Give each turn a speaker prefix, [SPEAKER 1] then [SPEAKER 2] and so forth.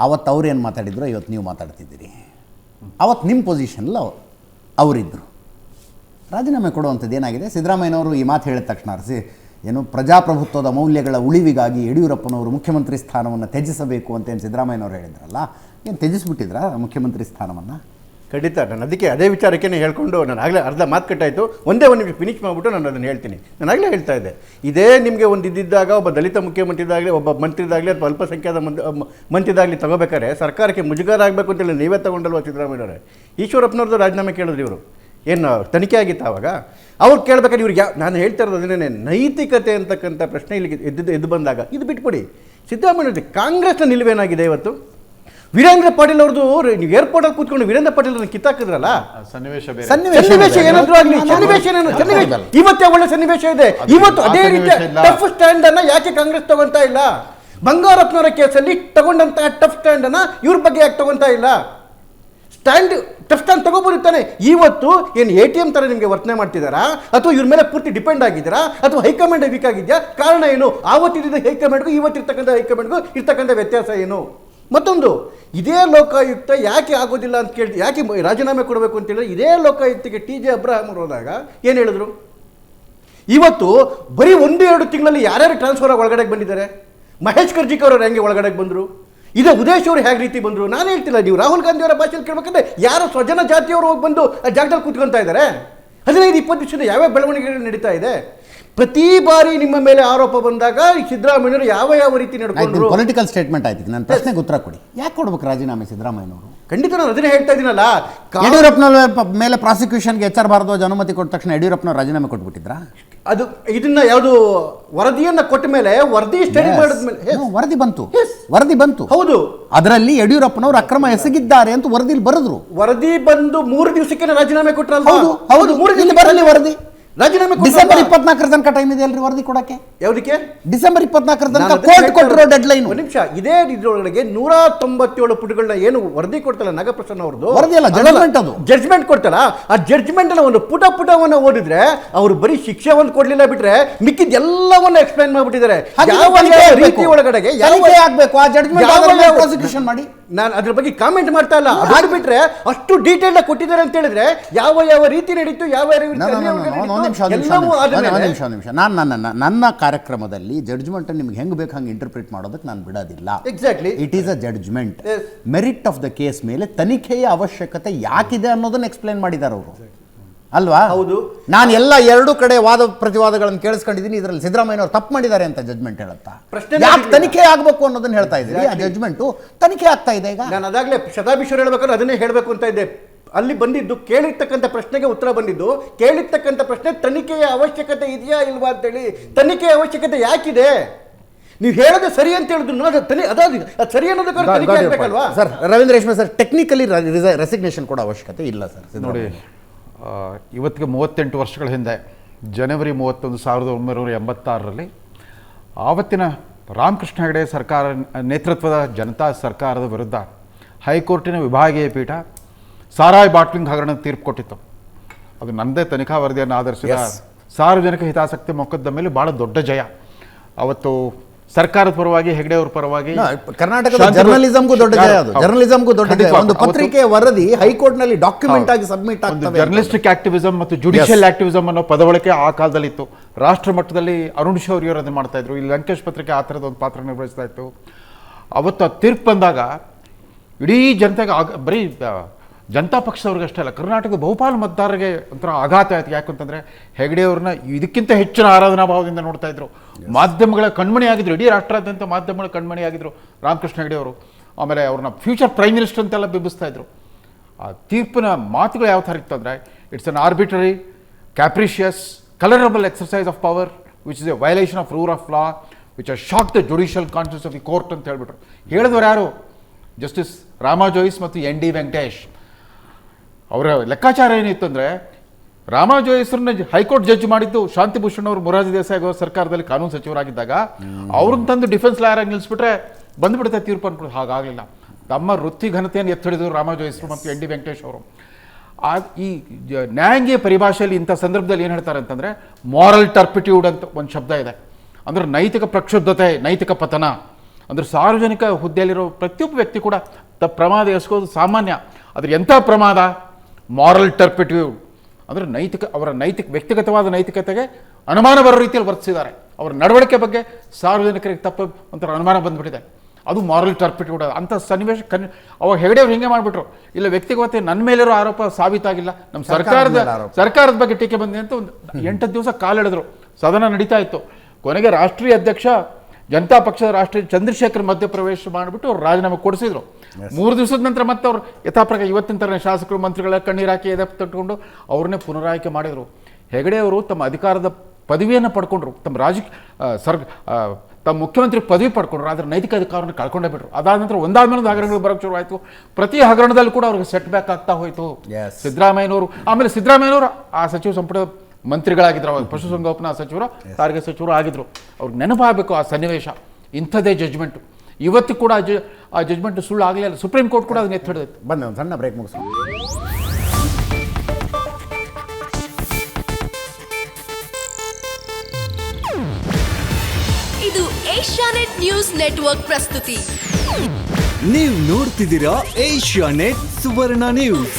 [SPEAKER 1] ಅವತ್ತು ಅವ್ರು ಏನು ಮಾತಾಡಿದ್ರು? ಇವತ್ತು ನೀವು ಮಾತಾಡ್ತಿದ್ದೀರಿ. ಅವತ್ತು ನಿಮ್ಮ ಪೊಸಿಷನ್ಲ ಅವರಿದ್ದರು ರಾಜೀನಾಮೆ ಕೊಡುವಂಥದ್ದು ಏನಾಗಿದೆ? ಸಿದ್ದರಾಮಯ್ಯನವರು ಈ ಮಾತು ಹೇಳಿದ ತಕ್ಷಣ ಸಿ ಏನು ಪ್ರಜಾಪ್ರಭುತ್ವದ ಮೌಲ್ಯಗಳ ಉಳಿವಿಗಾಗಿ ಯಡಿಯೂರಪ್ಪನವರು ಮುಖ್ಯಮಂತ್ರಿ ಸ್ಥಾನವನ್ನು ತ್ಯಜಿಸಬೇಕು ಅಂತ ಏನು ಸಿದ್ದರಾಮಯ್ಯನವರು ಹೇಳಿದ್ರಲ್ಲ? ಏನು ತ್ಯಜಿಸ್ಬಿಟ್ಟಿದ್ರಾ ಮುಖ್ಯಮಂತ್ರಿ ಸ್ಥಾನವನ್ನು?
[SPEAKER 2] ಖಂಡಿತ, ನಾನು ಅದಕ್ಕೆ ಅದೇ ವಿಚಾರಕ್ಕೆ ಹೇಳ್ಕೊಂಡು ನಾನು ಆಗಲೇ ಅರ್ಧ ಮಾತು ಕಟ್ಟಾಯಿತು. ಒಂದೇ ಒಂದು ನಿಮಿಷ ಫಿನಿಶ್ ಮಾಡಿಬಿಟ್ಟು ನಾನು ಅದನ್ನು ಹೇಳ್ತೀನಿ. ನಾನು ಆಗಲೇ ಹೇಳ್ತಾ ಇದ್ದೆ. ಇದೇ ನಿಮಗೆ ಒಂದು ಇದ್ದಿದ್ದಾಗ, ಒಬ್ಬ ದಲಿತ ಮುಖ್ಯಮಂತ್ರಿದಾಗಲಿ, ಒಬ್ಬ ಮಂತ್ರಿದಾಗಲಿ ಅಥವಾ ಅಲ್ಪಸಂಖ್ಯಾತ ಮಂತ್ ಮಂತ್ರಿದಾಗಲಿ ತಗೋಬೇಕಾದ್ರೆ ಸರ್ಕಾರಕ್ಕೆ ಮುಜುಗರ ಆಗಬೇಕು ಅಂತೇಳಿ ನೀವೇ ತಗೊಂಡಲ್ವ ಸಿದ್ದರಾಮಯ್ಯನವರೇ ಈಶ್ವರಪ್ಪನವ್ರದ್ದು ರಾಜೀನಾಮೆ ಕೇಳಿದ್ರು ಇವರು. ಏನು, ತನಿಖೆ ಆಗಿತ್ತು ಆವಾಗ ಅವ್ರು ಕೇಳಬೇಕಾದ್ರೆ ಇವ್ರಿಗೆ ಯಾವ ನಾನು ಹೇಳ್ತಾ ಇರೋದು ಅದನ್ನೇ ನೈತಿಕತೆ ಅಂತಕ್ಕಂಥ ಪ್ರಶ್ನೆ ಇಲ್ಲಿಗೆ ಎದ್ದು ಎದ್ದು ಬಂದಾಗ, ಇದು ಬಿಟ್ಬಿಡಿ. ಸಿದ್ದರಾಮಯ್ಯ ಕಾಂಗ್ರೆಸ್ನ ನಿಲುವೇನಾಗಿದೆ ಇವತ್ತು? ವೀರೇಂದ್ರ ಪಾಟೀಲ್ ಅವ್ರದ್ದು ನೀವು ಏರ್ಪೋರ್ಟಲ್ಲಿ ಕೂತ್ಕೊಂಡು ವೀರೇಂದ್ರ ಪಾಟೀಲ್ ಕಿತ್ತಾಕಿದ್ರಲ್ಲ?
[SPEAKER 3] ಸನ್ನಿವೇಶ ಬೇರೆ.
[SPEAKER 1] ಸನ್ನಿವೇಶ
[SPEAKER 2] ಸನ್ನಿವೇಶ ಏನಾದ್ರೂ ಆಗಲಿ. ಸನ್ನಿವೇಶ ಏನೇನು ಸನ್ನಿವೇಶ ಇವತ್ತೇ ಒಳ್ಳೆ ಸನ್ನಿವೇಶ ಇದೆ. ಇವತ್ತು ಅದೇ
[SPEAKER 3] ರೀತಿ
[SPEAKER 2] ರೀತಿಯ
[SPEAKER 3] ಇಲ್ಲ.
[SPEAKER 2] ಟಫ್ ಸ್ಟ್ಯಾಂಡ್ ಅನ್ನ ಯಾಕೆ ಕಾಂಗ್ರೆಸ್ ತಗೊಂತ ಇಲ್ಲ? ಬಂಗಾರಪ್ಪನವರ ಕೇಸಲ್ಲಿ ತಗೊಂಡಂತ ಟಫ್ ಸ್ಟ್ಯಾಂಡ್ ಅನ್ನ ಇವ್ರ ಬಗ್ಗೆ ಯಾಕೆ ತಗೊಂತ ಇಲ್ಲ? ಸ್ಟ್ಯಾಂಡ್ ಟಫ್ ಸ್ಟ್ಯಾಂಡ್ ತಗೋಬೋದಿರ್ತಾನೆ ಇವತ್ತು ಏನು ಎ ಟಿ ಎಂ ಥರ ನಿಮಗೆ ವರ್ತನೆ ಮಾಡ್ತಿದ್ದಾರಾ ಅಥವಾ ಇವ್ರ ಮೇಲೆ ಪೂರ್ತಿ ಡಿಪೆಂಡ್ ಆಗಿದ್ದೀರಾ? ಅಥವಾ ಹೈಕಮಾಂಡ್ ವೀಕ್ ಆಗಿದೆಯಾ? ಕಾರಣ ಏನು? ಆವತ್ತಿದ್ದ ಹೈಕಮಾಂಡ್ಗೂ ಇವತ್ತಿರ್ತಕ್ಕಂಥ ಹೈಕಮಾಂಡ್ಗೂ ಇರ್ತಕ್ಕಂಥ ವ್ಯತ್ಯಾಸ ಏನು? ಮತ್ತೊಂದು, ಇದೇ ಲೋಕಾಯುಕ್ತ ಯಾಕೆ ಆಗೋದಿಲ್ಲ ಅಂತ ಕೇಳಿ ಯಾಕೆ ರಾಜೀನಾಮೆ ಕೊಡಬೇಕು ಅಂತ ಹೇಳಿದ್ರೆ ಇದೇ ಲೋಕಾಯುಕ್ತಕ್ಕೆ ಟಿ ಜೆ ಅಬ್ರಾಹಂ ಹೋದಾಗ ಏನು ಹೇಳಿದ್ರು? ಇವತ್ತು ಬರೀ ಒಂದು ಎರಡು ತಿಂಗಳಲ್ಲಿ ಯಾರ್ಯಾರು ಟ್ರಾನ್ಸ್ಫರ್ ಆಗಿ ಒಳಗಡೆಗೆ ಬಂದಿದ್ದಾರೆ? ಮಹೇಶ್ ಕರ್ಜಿಕ್ ಅವರು ಹೆಂಗೆ ಒಳಗಡೆಗೆ ಬಂದರು? ಇದೇ ಉದೇಶ್ ಅವರು ಹೇಗೆ ರೀತಿ ಬಂದರು? ನಾನು ಹೇಳ್ತಿಲ್ಲ, ನೀವು ರಾಹುಲ್ ಗಾಂಧಿ ಅವರ ಭಾಷೆಯಲ್ಲಿ ಕೇಳಬೇಕಂದ್ರೆ ಯಾರೋ ಸ್ವಜನ ಜಾತಿಯವರು ಹೋಗಿ ಬಂದು ಆ ಜಾಗದಲ್ಲಿ ಕೂತ್ಕೊತಾ ಇದ್ದಾರೆ? ಹದಿನೈದು, ಇಪ್ಪತ್ತು ದಿವಸದ ಯಾವ್ಯಾವ ಬೆಳವಣಿಗೆಗಳು ನಡೀತಾ ಇದೆ? ಪ್ರತಿ ಬಾರಿ ನಿಮ್ಮ ಮೇಲೆ ಆರೋಪ ಬಂದಾಗ ಸಿದ್ದರಾಮಯ್ಯವರು ಯಾವ ಯಾವ ರೀತಿ ನಡ್ಕೊಂಡ್ರು?
[SPEAKER 1] ಪೊಲಿಟಿಕಲ್ ಸ್ಟೇಟ್ಮೆಂಟ್ ಆಯ್ತು. ನನ್ನ ಪ್ರಶ್ನೆಗೆ ಉತ್ತರ ಕೊಡಿ. ಯಾಕೆ ಕೊಡ್ಬೇಕು ರಾಜೀನಾಮೆ ಸಿದ್ದರಾಮಯ್ಯನವರು?
[SPEAKER 2] ಖಂಡಿತ ನಾನು ಅದನ್ನೇ ಹೇಳ್ತಾ ಇದ್ದೀನಲ್ಲ.
[SPEAKER 1] ಯಡಿಯೂರಪ್ಪನ ಮೇಲೆ ಪ್ರಾಸಿಕ್ಯೂಷನ್ಗೆ ಎಚ್ ಆರ್ ಭಾರದ್ವಾಜ್ ಅನುಮತಿ ಕೊಟ್ಟ ತಕ್ಷಣ ಯಡಿಯೂರಪ್ಪನವ್ರು ರಾಜೀನಾಮೆ ಕೊಟ್ಬಿಟ್ಟಿದ್ರಾ?
[SPEAKER 2] ಅದು ಇದನ್ನ ಯಾವುದು ವರದಿಯನ್ನ ಕೊಟ್ಟ ಮೇಲೆ ವರದಿ ಸ್ಟಡಿ ಮಾಡಿದ
[SPEAKER 1] ಮೇಲೆ. ವರದಿ ಬಂತು. ವರದಿ ಬಂತು.
[SPEAKER 2] ಹೌದು.
[SPEAKER 1] ಅದರಲ್ಲಿ ಯಡಿಯೂರಪ್ಪನವರು ಅಕ್ರಮ ಎಸಗಿದ್ದಾರೆ ಅಂತ ವರದಿಲಿ ಬರೆದ್ರು.
[SPEAKER 2] ವರದಿ ಬಂದು ಮೂರು ದಿವಸಕ್ಕೆ ರಾಜೀನಾಮೆ ಕೊಟ್ಟರಲ್ಲ
[SPEAKER 1] ಹೌದು ಹೌದು.
[SPEAKER 2] ಮೂರು ದಿನ
[SPEAKER 1] ಬರಲಿ ವರದಿ.
[SPEAKER 2] ರಾಜೀನಾಮೆ
[SPEAKER 1] ಡಿಸೆಂಬರ್ ಇಪ್ಪತ್ನಾಲ್ಕರ ತನಕ ಟೈಮ್ ಇದೆ ಅಲ್ರಿ ವರದಿ ಕೊಡಕ್ಕೆ
[SPEAKER 2] ಯಾವುದಕ್ಕೆ
[SPEAKER 1] ಡಿಸೆಂಬರ್ ಇಪ್ಪತ್ನಾಲ್ಕರ ತನಕ ಕೋರ್ಟ್ ಕೊಟ್ಟಿರೋ ಡೆಡ್ ಲೈನ್
[SPEAKER 2] ನಿಮಿಷ ಇದೇ ಇದ್ರೊಳಗೆ ನೂರ ತೊಂಬತ್ತೇಳು ಪುಟಗಳನ್ನ ಏನು ವರದಿ ಕೊಡ್ತಲ್ಲ ನಾಗಪ್ರಸನ್ನ ಅವ್ರದ್ದು
[SPEAKER 1] ವರದಿ ಅಲ್ಲ, ಜಡ್ಜ್ಮೆಂಟ್ ಅದು.
[SPEAKER 2] ಜಡ್ಜ್ಮೆಂಟ್ ಕೊಡ್ತಲ್ಲ ಆ ಜಡ್ಜ್ಮೆಂಟ್ ಅನ್ನ ಒಂದು ಪುಟ ಪುಟವನ್ನ ಓದಿದ್ರೆ ಅವರು ಬರೀ ಶಿಕ್ಷೆ ಒಂದು ಕೊಡ್ಲಿಲ್ಲ ಬಿಟ್ರೆ ಮಿಕ್ಕಿದ ಎಲ್ಲವನ್ನ ಎಕ್ಸ್ಪ್ಲೈನ್ ಮಾಡ್ಬಿಟ್ಟಿದ್ದಾರೆ ಯಾವ. ರೀತಿ ಒಳಗಡೆ ಯಾವ
[SPEAKER 1] ಆಗಬೇಕು. ಆ
[SPEAKER 2] ಜಡ್ಜ್ಮೆಂಟ್
[SPEAKER 1] ಪ್ರಾಸಿಕ್ಯೂಷನ್ ಮಾಡಿ.
[SPEAKER 2] ನಾನು ಅದ್ರ ಬಗ್ಗೆ ಕಾಮೆಂಟ್ ಮಾಡ್ತಾ ಇಲ್ಲ. ಅದು ಬಿಟ್ರೆ ಅಷ್ಟು ಡೀಟೇಲ್ ಕೊಟ್ಟಿದ್ದಾರೆ ಅಂತ ಹೇಳಿದ್ರೆ ಯಾವ ಯಾವ ರೀತಿ ನಡೀತು ಯಾವ ಯಾವ ರೀತಿ
[SPEAKER 1] ನಾನು ನಿಮಿಷ ನಿಮಿಷ ನಾನು ನನ್ನ ನನ್ನ ಕಾರ್ಯಕ್ರಮದಲ್ಲಿ ಜಡ್ಜ್ಮೆಂಟ್ ನಿಮ್ಗೆ ಹೆಂಗ್ ಬೇಕು ಹಂಗೆ ಇಂಟರ್ಪ್ರಿಟ್ ಮಾಡೋದಕ್ಕೆ ನಾನು ಬಿಡೋದಿಲ್ಲ.
[SPEAKER 2] Exactly
[SPEAKER 1] it is a judgment merit of the case ಮೇಲೆ ತನಿಖೆಯ ಅವಶ್ಯಕತೆ ಯಾಕಿದೆ ಅನ್ನೋದನ್ನ ಎಕ್ಸ್ಪ್ಲೇನ್ ಮಾಡಿದ್ದಾರೆ ಅವರು. ಅಲ್ವಾ?
[SPEAKER 2] ಹೌದು.
[SPEAKER 1] ನಾನು ಎಲ್ಲ ಎರಡು ಕಡೆ ವಾದ ಪ್ರತಿವಾದಗಳನ್ನು ಕೇಳಿಸ್ಕೊಂಡಿದ್ದೀನಿ. ಇದರಲ್ಲಿ ಸಿದ್ದರಾಮಯ್ಯನವರು ತಪ್ಪು ಮಾಡಿದ್ದಾರೆ ಅಂತ ಜಜ್ಮೆಂಟ್ ಹೇಳುತ್ತಾ?
[SPEAKER 2] ಪ್ರಶ್ನೆ
[SPEAKER 1] ಯಾಕೆ ತನಿಖೆ ಆಗಬೇಕು ಅನ್ನೋದನ್ನ ಹೇಳ್ತಾ ಇದ್ದೀನಿ ಆ ಜಜ್ಮೆಂಟು ತನಿಖೆ ಆಗ್ತಾ ಇದೆ ಈಗ?
[SPEAKER 2] ನಾನು ಅದಾಗಲೇ ಶತಾಭಿಶ್ವರ ಹೇಳ್ಬೇಕಾದ್ರೆ ಅದನ್ನೇ ಹೇಳಬೇಕು ಅಂತ ಇದ್ದೆ. ಅಲ್ಲಿ ಬಂದಿದ್ದು ಕೇಳಿರ್ತಕ್ಕಂಥ ಪ್ರಶ್ನೆಗೆ ಉತ್ತರ ಬಂದಿದ್ದು ಕೇಳಿರ್ತಕ್ಕಂಥ ಪ್ರಶ್ನೆ ತನಿಖೆಯ ಅವಶ್ಯಕತೆ ಇದೆಯಾ ಇಲ್ವಾ ಅಂತೇಳಿ ತನಿಖೆಯ ಅವಶ್ಯಕತೆ ಯಾಕಿದೆ? ನೀವು ಹೇಳೋದು ಸರಿ ಅಂತ ಹೇಳಿದ್ರು ಅದು ತನಿ ಅದಾದ ಅದು ಸರಿ ಅನ್ನೋದಕ್ಕೆ ತನಿಖೆ ಆಗ್ಬೇಕಲ್ವಾ?
[SPEAKER 1] ಸರ್ ರವೀಂದ್ರ ರೇಷ್ಮೆ ಸರ್ ಟೆಕ್ನಿಕಲಿ ರೆಸಿಗ್ನೇಷನ್ ಕೂಡ ಅವಶ್ಯಕತೆ ಇಲ್ಲ ಸರ್
[SPEAKER 3] ನೋಡಿ ಇವತ್ತಿಗೆ ಮೂವತ್ತೆಂಟು ವರ್ಷಗಳ ಹಿಂದೆ ಜನವರಿ ಮೂವತ್ತೊಂದು ಸಾವಿರದ ಒಂಬೈನೂರ ಎಂಬತ್ತಾರರಲ್ಲಿ ಆವತ್ತಿನ ರಾಮಕೃಷ್ಣ ಹೆಗಡೆ ಸರ್ಕಾರ ನೇತೃತ್ವದ ಜನತಾ ಸರ್ಕಾರದ ವಿರುದ್ಧ ಹೈಕೋರ್ಟಿನ ವಿಭಾಗೀಯ ಪೀಠ ಸಾರಾಯ್ ಬಾಟ್ಲಿಂಗ್ ಹಗರಣ ತೀರ್ಪು ಕೊಟ್ಟಿತ್ತು. ಅದು ನನ್ನದೇ ತನಿಖಾ ವರದಿಯನ್ನು ಆಧರಿಸಿದ ಸಾರ್ವಜನಿಕ ಹಿತಾಸಕ್ತಿ ಮೊಕ್ಕದ ಮೇಲೆ ಭಾಳ ದೊಡ್ಡ ಜಯ. ಅವತ್ತು ಸರ್ಕಾರದ ಪರವಾಗಿ ಹೆಗ್ಡೆ ಅವ್ರ ಪರವಾಗಿ
[SPEAKER 1] ಕರ್ನಾಟಕದ ಜರ್ನಲಿಸಂಗೂ ದೊಡ್ಡ ಜಯ ಅದು. ಜರ್ನಲಿಸಂಗೂ ದೊಡ್ಡ ಜಯ. ಒಂದು ಪತ್ರಿಕೆ ವರದಿ ಹೈಕೋರ್ಟ್ನಲ್ಲಿ ಡಾಕ್ಯುಮೆಂಟ್ ಆಗಿ. ಸಬ್ಮಿಟ್ ಆಗ್ತದೆ.
[SPEAKER 3] ಜರ್ನಲಿಸ್ಟಿಕ್ ಆಕ್ಟಿವಿಸಮ್ ಮತ್ತು ಜುಡಿಷಿಯಲ್ ಆಕ್ಟಿವಿಸಮ್ ಅನ್ನೋ ಪದವಳಿಕೆ ಆ ಕಾಲದಲ್ಲಿ ಇತ್ತು ರಾಷ್ಟ್ರ ಮಟ್ಟದಲ್ಲಿ ಅರುಣ್ ಶೌರಿ ಅವರು ಅದನ್ನು ಮಾಡ್ತಾ ಇದ್ರು. ಇಲ್ಲಿ ಲಂಕೇಶ್ ಪತ್ರಿಕೆ ಆ ಥರದ ಒಂದು ಪಾತ್ರ ನಿರ್ವಹಿಸ್ತಾ ಇತ್ತು. ಅವತ್ತು ತೀರ್ಪು ಬಂದಾಗ ಇಡೀ ಜನತೆಗೆ ಬರೀ ಜನತಾ ಪಕ್ಷದವ್ರಿಗೆ ಅಷ್ಟೇ ಅಲ್ಲ ಕರ್ನಾಟಕದ ಬಹುಪಾಲು ಮತದಾರರಿಗೆ ಒಂಥರ ಆಘಾತ ಆಯ್ತು. ಯಾಕಂತಂದರೆ ಹೆಗಡೆ ಅವ್ರನ್ನ ಇದಕ್ಕಿಂತ ಹೆಚ್ಚಿನ ಆರಾಧನಾ ಭಾವದಿಂದ ನೋಡ್ತಾ ಇದ್ರು. ಮಾಧ್ಯಮಗಳ ಕಣ್ಮಣಿ ಆಗಿದ್ರು. ಇಡೀ ರಾಷ್ಟ್ರಾದ್ಯಂತ ಮಾಧ್ಯಮಗಳ ಕಣ್ಮಣಿ ಆಗಿದ್ರು ರಾಮಕೃಷ್ಣ ಹೆಗಡೆ ಅವರು. ಆಮೇಲೆ ಅವ್ರನ್ನ ಫ್ಯೂಚರ್ ಪ್ರೈಮ್ ಮಿನಿಸ್ಟರ್ ಅಂತೆಲ್ಲ ಬಿಂಬಿಸ್ತಾ ಇದ್ರು. ಆ ತೀರ್ಪಿನ ಮಾತುಗಳು ಯಾವ ಥರ ಇತ್ತು ಅಂದರೆ it's an arbitrary capricious colourable exercise of power which is a violation of rule of law which are shock the judicial constitutes of the court ಅಂತ ಹೇಳ್ಬಿಟ್ರು. ಹೇಳಿದವರು ಯಾರು? ಜಸ್ಟಿಸ್ ರಾಮಾ ಜೋಯಿಸ್ ಮತ್ತು ಎನ್ ಡಿ ವೆಂಕಟೇಶ್ ಅವರ ಲೆಕ್ಕಾಚಾರ ಏನಿತ್ತು ಅಂದರೆ ರಾಮಾಜು ಹೆಸರನ್ನ ಹೈಕೋರ್ಟ್ ಜಡ್ಜ್ ಮಾಡಿದ್ದು ಶಾಂತಿಭೂಷಣ್ ಅವರು ಮೊರಾರ್ಜಿ ದೇಸಾಯಿ ಅವರ ಸರ್ಕಾರದಲ್ಲಿ ಕಾನೂನು ಸಚಿವರಾಗಿದ್ದಾಗ ಅವ್ರನ್ನ ತಂದು ಡಿಫೆನ್ಸ್ ಲಾಯರ್ ಆಗಿ ನಿಲ್ಲಿಸ್ಬಿಟ್ರೆ ಬಂದ್ಬಿಡುತ್ತೆ ತೀರ್ಪು ಅನ್ಕೊಂಡು ಹಾಗಾಗಲಿಲ್ಲ. ತಮ್ಮ ವೃತ್ತಿ ಘನತೆಯನ್ನು ಎತ್ತಿಡಿದ್ರು ರಾಮಾಜು ಜೋಯಿಸ್ರು ಮತ್ತು ಎನ್ ಡಿ ವೆಂಕಟೇಶ್ ಅವರು. ಆ ಈ ನ್ಯಾಯಾಂಗೀಯ ಪರಿಭಾಷೆಯಲ್ಲಿ ಇಂಥ ಸಂದರ್ಭದಲ್ಲಿ ಏನು ಹೇಳ್ತಾರೆ ಅಂತಂದರೆ ಮಾರಲ್ ಟರ್ಪಿಟ್ಯೂಡ್ ಅಂತ ಒಂದು ಶಬ್ದ ಇದೆ. ಅಂದರೆ ನೈತಿಕ ಪ್ರಕ್ಷುಬ್ಧತೆ ನೈತಿಕ ಪತನ. ಅಂದರೆ ಸಾರ್ವಜನಿಕ ಹುದ್ದೆಯಲ್ಲಿರೋ ಪ್ರತಿಯೊಬ್ಬ ವ್ಯಕ್ತಿ ಕೂಡ ತ ಪ್ರಮಾದ ಎಸ್ಕೋದು ಸಾಮಾನ್ಯ. ಅದ್ರ ಎಂಥ ಪ್ರಮಾದ? ಮಾರಲ್ ಟರ್ಪಿಟ್ಯೂ ಅಂದರೆ ನೈತಿಕ ಅವರ ನೈತಿಕ ವ್ಯಕ್ತಿಗತವಾದ ನೈತಿಕತೆಗೆ ಅನುಮಾನ ಬರೋ ರೀತಿಯಲ್ಲಿ ವರ್ತಿಸಿದ್ದಾರೆ. ಅವರ ನಡವಳಿಕೆ ಬಗ್ಗೆ ಸಾರ್ವಜನಿಕರಿಗೆ ತಪ್ಪ ಒಂಥರ ಅನುಮಾನ ಬಂದುಬಿಟ್ಟಿದೆ. ಅದು ಮಾರಲ್ ಟರ್ಪಿಟ್ಯೂಡ್ ಅಂಥ ಸನ್ನಿವೇಶ ಕನ್ ಅವಾಗ ಹೆಗಡೆ ಅವ್ರು ಹಿಂಗೆ ಮಾಡಿಬಿಟ್ರು. ಇಲ್ಲ ವ್ಯಕ್ತಿಗತ ನನ್ನ ಮೇಲಿರೋ ಆರೋಪ ಸಾಬೀತಾಗಿಲ್ಲ. ನಮ್ಮ ಸರ್ಕಾರದ. ಸರ್ಕಾರದ ಬಗ್ಗೆ ಟೀಕೆ ಬಂದಿದೆ ಅಂತ ಒಂದು ಎಂಟು ದಿವಸ ಕಾಲೆಳೆದ್ರು ಸದನ ನಡೀತಾ ಇತ್ತು. ಕೊನೆಗೆ ರಾಷ್ಟ್ರೀಯ ಅಧ್ಯಕ್ಷ ಜನತಾ ಪಕ್ಷದ ರಾಷ್ಟ್ರೀಯ ಚಂದ್ರಶೇಖರ್ ಮಧ್ಯಪ್ರವೇಶ ಮಾಡಿಬಿಟ್ಟು ಅವ್ರು ರಾಜೀನಾಮೆ ಕೊಡಿಸಿದ್ರು. ಮೂರು ದಿವಸದ ನಂತರ ಮತ್ತೆ ಅವ್ರು ಯಥಾಪ್ರಕಾರ ಇವತ್ತಿನ ಥರ ಶಾಸಕರು ಮಂತ್ರಿಗಳ ಕಣ್ಣೀರು ಹಾಕಿ ಎದೆ ತಟ್ಟುಕೊಂಡು ಅವ್ರನ್ನೇ ಪುನರಾಯ್ಕೆ ಮಾಡಿದರು. ಹೆಗಡೆ ಅವರು ತಮ್ಮ ಅಧಿಕಾರದ ಪದವಿಯನ್ನು ಪಡ್ಕೊಂಡ್ರು. ತಮ್ಮ ರಾಜಕೀಯ ಸರ್ ತಮ್ಮ ಮುಖ್ಯಮಂತ್ರಿ ಪದವಿ ಪಡ್ಕೊಂಡ್ರು. ಆದರೆ ನೈತಿಕ ಅಧಿಕಾರವನ್ನು ಕಳ್ಕೊಂಡೇ ಬಿಟ್ರು. ಅದಾದ ನಂತರ ಒಂದಾದ್ಮೇಲೆ ಒಂದು ಹಗರಣಗಳು ಬರೋಕ್ಕೆ ಶುರು ಆಯಿತು. ಪ್ರತಿ ಹಗರಣದಲ್ಲಿ ಕೂಡ ಅವ್ರಿಗೆ ಸೆಟ್ ಬ್ಯಾಕ್ ಆಗ್ತಾ ಹೋಯಿತು. ಸಿದ್ದರಾಮಯ್ಯನವರು ಆಮೇಲೆ ಸಿದ್ದರಾಮಯ್ಯನವರು ಆ ಸಚಿವ ಸಂಪುಟದ ಮಂತ್ರಿಗಳಾಗಿದ್ದರು ಅವಾಗ ಪಶುಸಂಗೋಪನಾ ಸಚಿವರು ಸಾರಿಗೆ ಸಚಿವರು ಆಗಿದ್ರು. ಅವ್ರಿಗೆ ನೆನಪಾಗಬೇಕು ಆ ಸನ್ನಿವೇಶ. ಇಂಥದೇ ಜಜ್ಮೆಂಟು ಇವತ್ತು ಕೂಡ ಆ ಜ ಆ ಜಜ್ಮೆಂಟ್ ಸುಳ್ಳು ಆಗಲಿಲ್ಲ ಸುಪ್ರೀಂ ಕೋರ್ಟ್ ಕೂಡ ಅದನ್ನ ಎತ್ತಿ
[SPEAKER 1] ಬಂದ ಒಂದು ಸಣ್ಣ ಬ್ರೇಕ್ ಮುಗಿಸೋಣ
[SPEAKER 4] ಇದು ಏಷ್ಯಾನೆಟ್ ನ್ಯೂಸ್ ನೆಟ್ವರ್ಕ್ ಪ್ರಸ್ತುತಿ.
[SPEAKER 5] ನೀವು ನೋಡ್ತಿದ್ದೀರಾ ಏಷ್ಯಾ ನೆಟ್ ಸುವರ್ಣ ನ್ಯೂಸ್.